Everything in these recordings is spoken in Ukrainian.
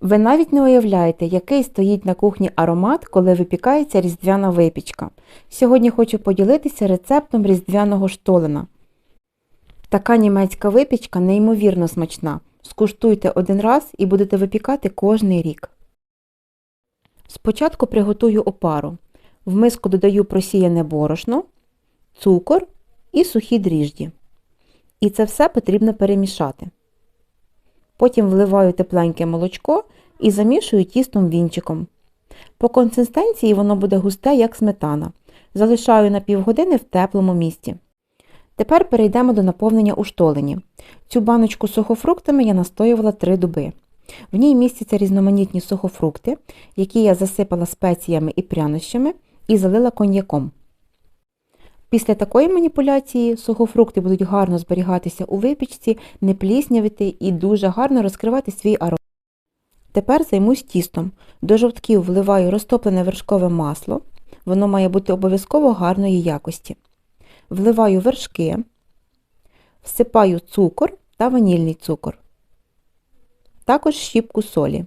Ви навіть не уявляєте, який стоїть на кухні аромат, коли випікається різдвяна випічка. Сьогодні хочу поділитися рецептом різдвяного штолена. Така німецька випічка неймовірно смачна. Скуштуйте один раз і будете випікати кожний рік. Спочатку приготую опару. В миску додаю просіяне борошно, цукор і сухі дріжджі. І це все потрібно перемішати. Потім вливаю тепленьке молочко і замішую тістом вінчиком. По консистенції воно буде густе, як сметана. Залишаю на півгодини в теплому місці. Тепер перейдемо до наповнення у штолені. Цю баночку з сухофруктами я настоювала 3 доби. В ній містяться різноманітні сухофрукти, які я засипала спеціями і прянощами і залила коньяком. Після такої маніпуляції сухофрукти будуть гарно зберігатися у випічці, не пліснявити і дуже гарно розкривати свій аромат. Тепер займусь тістом. До жовтків вливаю розтоплене вершкове масло. Воно має бути обов'язково гарної якості. Вливаю вершки, всипаю цукор та ванільний цукор. Також щіпку солі.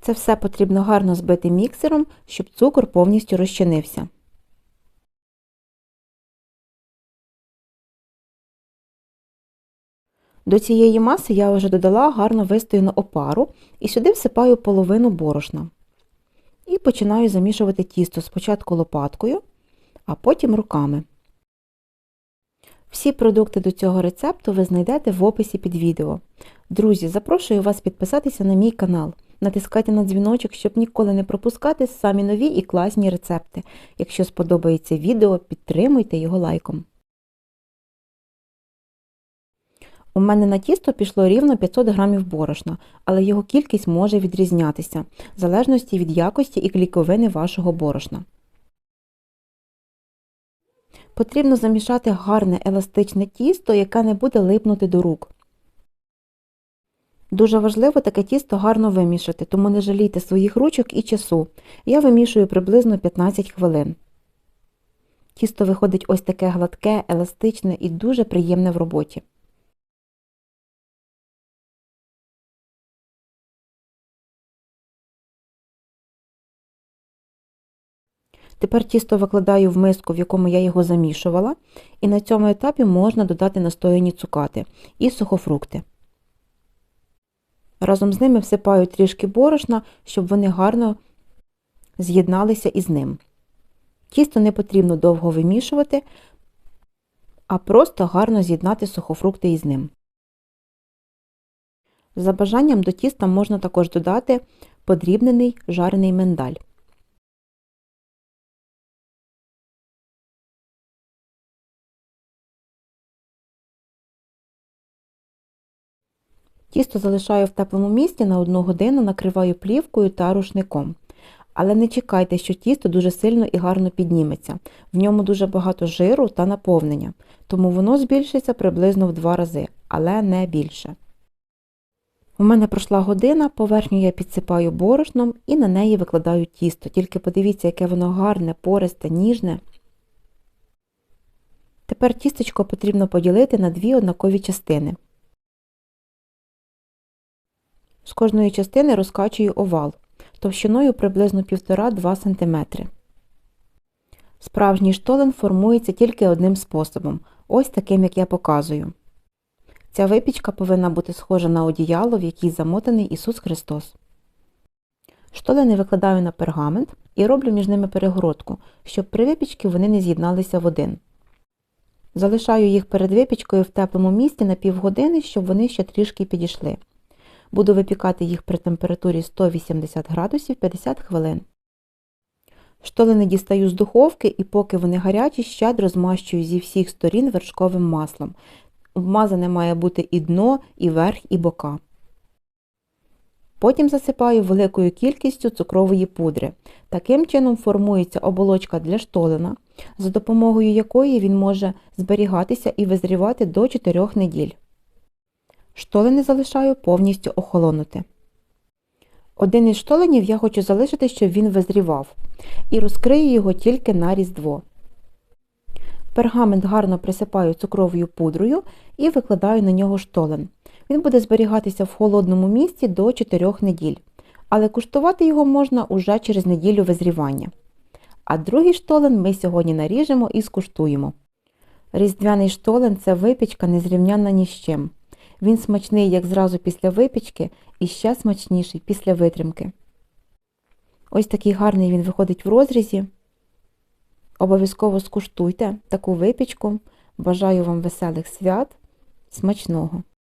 Це все потрібно гарно збити міксером, щоб цукор повністю розчинився. До цієї маси я вже додала гарно вистояну опару і сюди всипаю половину борошна. І починаю замішувати тісто спочатку лопаткою, а потім руками. Всі продукти до цього рецепту ви знайдете в описі під відео. Друзі, запрошую вас підписатися на мій канал. Натискайте на дзвіночок, щоб ніколи не пропускати самі нові і класні рецепти. Якщо сподобається відео, підтримуйте його лайком. У мене на тісто пішло рівно 500 грамів борошна, але його кількість може відрізнятися, в залежності від якості і кліковини вашого борошна. Потрібно замішати гарне еластичне тісто, яке не буде липнути до рук. Дуже важливо таке тісто гарно вимішати, тому не жалійте своїх ручок і часу. Я вимішую приблизно 15 хвилин. Тісто виходить ось таке гладке, еластичне і дуже приємне в роботі. Тепер тісто викладаю в миску, в якому я його замішувала, і на цьому етапі можна додати настояні цукати і сухофрукти. Разом з ними всипаю трішки борошна, щоб вони гарно з'єдналися із ним. Тісто не потрібно довго вимішувати, а просто гарно з'єднати сухофрукти із ним. За бажанням до тіста можна також додати подрібнений жарений миндаль. Тісто залишаю в теплому місці на 1 годину, накриваю плівкою та рушником. Але не чекайте, що тісто дуже сильно і гарно підніметься. В ньому дуже багато жиру та наповнення, тому воно збільшиться приблизно в 2 рази, але не більше. У мене пройшла година, поверхню я підсипаю борошном і на неї викладаю тісто. Тільки подивіться, яке воно гарне, пористе, ніжне. Тепер тістечко потрібно поділити на дві однакові частини. З кожної частини розкачую овал товщиною приблизно 1,5-2 см. Справжній штолен формується тільки одним способом, ось таким, як я показую. Ця випічка повинна бути схожа на одіяло, в якій замотаний Ісус Христос. Штолени викладаю на пергамент і роблю між ними перегородку, щоб при випічці вони не з'єдналися в один. Залишаю їх перед випічкою в теплому місці на півгодини, щоб вони ще трішки підійшли. Буду випікати їх при температурі 180 градусів 50 хвилин. Штолини дістаю з духовки і поки вони гарячі, щедро змащую зі всіх сторін вершковим маслом. Вмазане має бути і дно, і верх, і бока. Потім засипаю великою кількістю цукрової пудри. Таким чином формується оболочка для штолена, за допомогою якої він може зберігатися і визрівати до 4 неділь. Штолени залишаю повністю охолонути. Один із штоленів я хочу залишити, щоб він визрівав, і розкрию його тільки на різдво. Пергамент гарно присипаю цукровою пудрою і викладаю на нього штолен. Він буде зберігатися в холодному місці до 4 неділь, але куштувати його можна уже через неділю визрівання. А другий штолен ми сьогодні наріжемо і скуштуємо. Різдвяний штолен це випічка незрівнянна ні з чим. Він смачний як зразу після випічки і ще смачніший після витримки. Ось такий гарний він виходить в розрізі. Обов'язково скуштуйте таку випічку. Бажаю вам веселих свят, смачного!